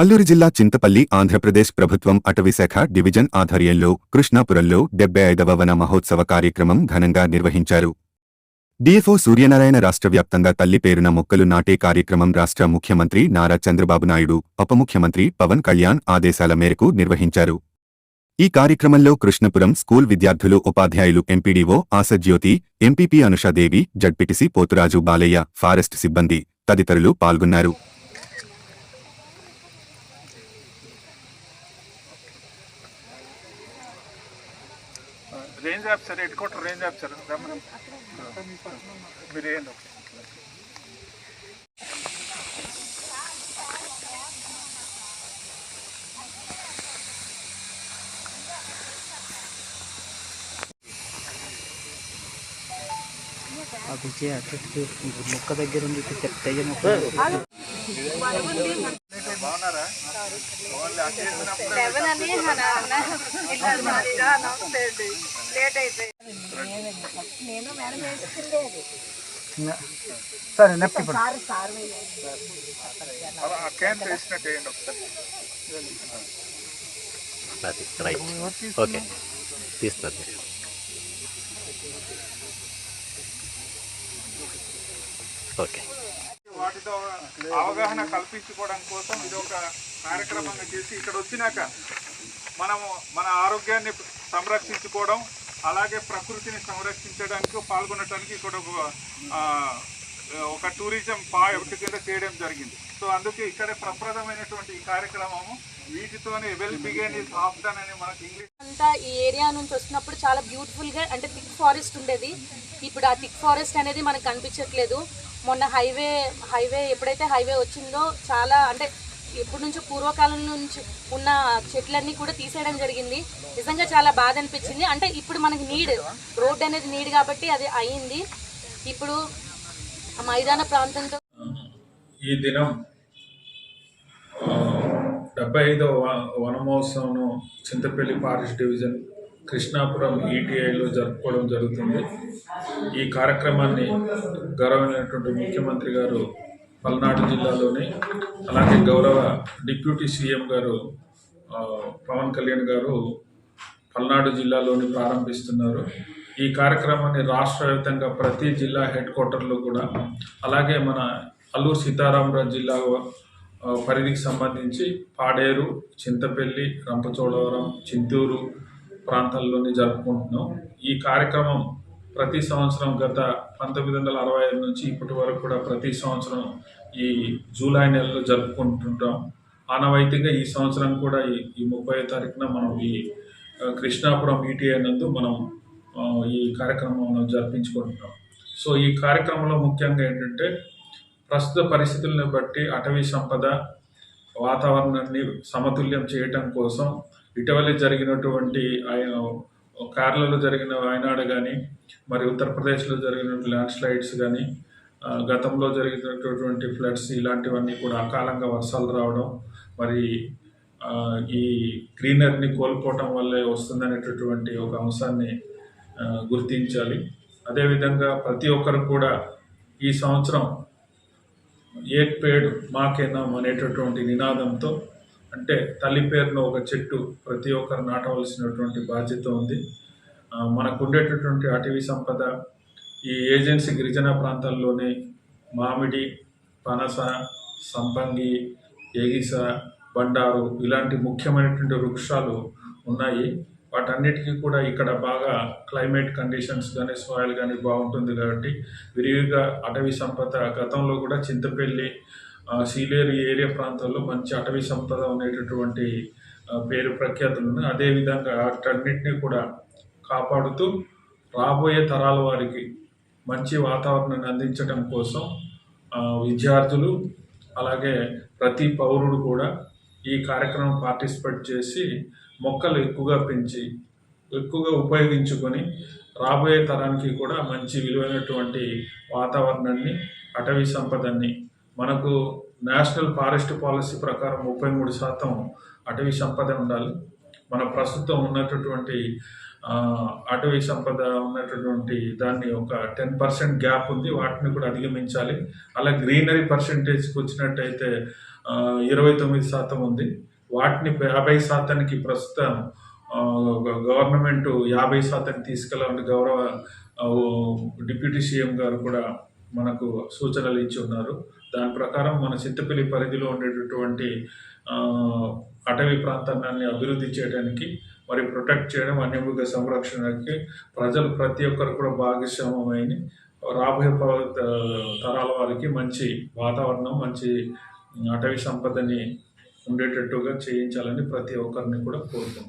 అల్లూరి జిల్లా చింతపల్లి ఆంధ్రప్రదేశ్ ప్రభుత్వం అటవీశాఖ డివిజన్ ఆధ్వర్యంలో కృష్ణాపురంలో డెబ్బై ఐదవ వన మహోత్సవ కార్యక్రమం ఘనంగా నిర్వహించారు. డిఎఫ్ఓ సూర్యనారాయణ రాష్ట్ర వ్యాప్తంగా తల్లి పేరున మొక్కలు నాటే కార్యక్రమం రాష్ట్ర ముఖ్యమంత్రి నారా చంద్రబాబు నాయుడు ఉప ముఖ్యమంత్రి పవన్ కళ్యాణ్ ఆదేశాల మేరకు నిర్వహించారు. ఈ కార్యక్రమంలో కృష్ణపురం స్కూల్ విద్యార్థులు ఉపాధ్యాయులు MPDO Asajyothi MPP Anushadevi ZPTC Poturaju Balayya forest సిబ్బంది తదితరులు పాల్గొన్నారు. Range officer head quarter range officer. రమ్మని. మీరు ఏంటి ఒకసారి. ఆ విజయ మొక్క దగ్గర ఉంది మొక్క. బాగున్నారా? లేట్ అయిపోయింది. నేను మేడం సరే అది రైట్. ఓకే. తీస్తుంది ఓకే. వాటితో అవగాహన కల్పించుకోవడం కోసం ఇది ఒక కార్యక్రమంగా చేసి ఇక్కడ వచ్చినాక మనము మన ఆరోగ్యాన్ని సంరక్షించుకోవడం అలాగే ప్రకృతిని సంరక్షించడానికి పాల్గొనడానికి ఇక్కడ ఒక ఒక టూరిజం పాయింట్ కింద చేయడం జరిగింది. సో అందుకే ఇక్కడే ప్రప్రదమైనటువంటి ఈ కార్యక్రమము వీటితోనే వెల్ బిగేన్ ఇస్ ఆఫ్టన్ అని మనకి ఇంగ్లీష్ అంతా ఈ ఏరియా నుంచి వచ్చినప్పుడు చాలా బ్యూటిఫుల్గా అంటే థిక్ ఫారెస్ట్ ఉండేది. ఇప్పుడు ఆ థిక్ ఫారెస్ట్ అనేది మనకు కనిపించట్లేదు. మొన్న హైవే హైవే ఎప్పుడైతే హైవే వచ్చిందో చాలా అంటే ఎప్పటి నుంచో పూర్వకాలం నుంచి ఉన్న చెట్లన్నీ కూడా తీసేయడం జరిగింది. నిజంగా చాలా బాధ అనిపించింది. అంటే ఇప్పుడు మనకి నీడ్ రోడ్ అనేది నీడ్ కాబట్టి అది అయింది. ఇప్పుడు ఆ మైదాన ప్రాంతంతో ఈ దినం డెబ్బై ఐదవ వ- వనమహోత్సవం చింతపల్లి ఫారెస్ట్ డివిజన్ కృష్ణాపురం ఈటీఐలో జరుపుకోవడం జరుగుతుంది. ఈ కార్యక్రమాన్ని గౌరవమైనటువంటి ముఖ్యమంత్రి గారు పల్నాడు జిల్లాలోని అలాగే గౌరవ డిప్యూటీ సీఎం గారు పవన్ కళ్యాణ్ గారు పల్నాడు జిల్లాలోని ప్రారంభిస్తున్నారు. ఈ కార్యక్రమాన్ని రాష్ట్ర వ్యాప్తంగా ప్రతి జిల్లా హెడ్ క్వార్టర్లో కూడా అలాగే మన అల్లూరు సీతారామరాజు జిల్లా పరిధికి సంబంధించి పాడేరు చింతపల్లి రంపచోడవరం చింతూరు ప్రాంతాల్లోని జరుపుకుంటున్నాం. ఈ కార్యక్రమం ప్రతి సంవత్సరం గత పంతొమ్మిది వందల అరవై ఐదు నుంచి ఇప్పటి వరకు కూడా ప్రతి సంవత్సరం ఈ జూలై నెలలో జరుపుకుంటుంటాం. ఆనవాయితీగా ఈ సంవత్సరం కూడా ఈ ఈ ముప్పై తారీఖున మనం ఈ కృష్ణాపురం ఈటీఐ నందు మనం ఈ కార్యక్రమం జరిపించుకుంటున్నాం. సో ఈ కార్యక్రమంలో ముఖ్యంగా ఏంటంటే ప్రస్తుత పరిస్థితులను బట్టి అటవీ సంపద వాతావరణాన్ని సమతుల్యం చేయటం కోసం ఇటీవలే జరిగినటువంటి కేరళలో జరిగిన వాయనాడు కానీ మరి ఉత్తరప్రదేశ్లో జరిగిన ల్యాండ్ స్లైడ్స్ కానీ గతంలో జరిగినటువంటి ఫ్లడ్స్ ఇలాంటివన్నీ కూడా అకాలంగా వర్షాలు రావడం మరి ఈ గ్రీనరీని కోల్పోవటం వల్లే వస్తుందనేటటువంటి ఒక అంశాన్ని గుర్తించాలి. అదేవిధంగా ప్రతి ఒక్కరు కూడా ఈ సంవత్సరం ఏక్ పేడ్ మాకేనాం అనేటటువంటి నినాదంతో అంటే తల్లి పేరున ఒక చెట్టు ప్రతి ఒక్కరు నాటవలసినటువంటి బాధ్యత ఉంది. మనకు ఉండేటటువంటి అటవీ సంపద ఈ ఏజెన్సీ గిరిజన ప్రాంతాల్లోనే మామిడి పనస సంపంగి ఎగిస బండారు ఇలాంటి ముఖ్యమైనటువంటి వృక్షాలు ఉన్నాయి. వాటన్నిటికీ కూడా ఇక్కడ బాగా క్లైమేట్ కండిషన్స్ కానీ సాయిల్ కానీ బాగుంటుంది కాబట్టి విరివిగా అటవీ సంపద గతంలో కూడా చింతపల్లి సీలేరు ఏరియా ప్రాంతాల్లో మంచి అటవీ సంపద ఉండేటటువంటి పేరు ప్రఖ్యాతులు ఉన్నాయి. అదేవిధంగా వాటన్నిటిని కూడా కాపాడుతూ రాబోయే తరాల వారికి మంచి వాతావరణాన్ని అందించడం కోసం విద్యార్థులు అలాగే ప్రతి పౌరుడు కూడా ఈ కార్యక్రమం పార్టిసిపేట్ చేసి మొక్కలు ఎక్కువగా పెంచి ఎక్కువగా ఉపయోగించుకొని రాబోయే తరానికి కూడా మంచి విలువైనటువంటి వాతావరణాన్ని అటవీ సంపదని మనకు నేషనల్ ఫారెస్ట్ పాలసీ ప్రకారం ముప్పై మూడు శాతం అటవీ సంపద ఉండాలి. మన ప్రస్తుతం ఉన్నటువంటి అటవీ సంపద ఉన్నటువంటి దాన్ని ఒక టెన్ పర్సెంట్ గ్యాప్ ఉంది. వాటిని కూడా అధిగమించాలి. అలా గ్రీనరీ పర్సెంటేజ్కి వచ్చినట్టయితే ఇరవై తొమ్మిది శాతం ఉంది. వాటిని యాభై శాతానికి ప్రస్తుతం గవర్నమెంట్ యాభై శాతానికి తీసుకెళ్ళాలని గౌరవ డిప్యూటీ సీఎం గారు కూడా మనకు సూచనలు ఇచ్చి ఉన్నారు. దాని ప్రకారం మన చింతపల్లి పరిధిలో ఉండేటటువంటి అటవీ ప్రాంతాన్ని అభివృద్ధి చేయడానికి మరి ప్రొటెక్ట్ చేయడం వన్యమృగ సంరక్షణకి ప్రజలు ప్రతి ఒక్కరు కూడా భాగస్వామ్యమైన రాబోయే ప- తరాల వారికి మంచి వాతావరణం మంచి అటవీ సంపదని ఉండేటట్టుగా చేయించాలని ప్రతి ఒక్కరిని కూడా కోరుతాం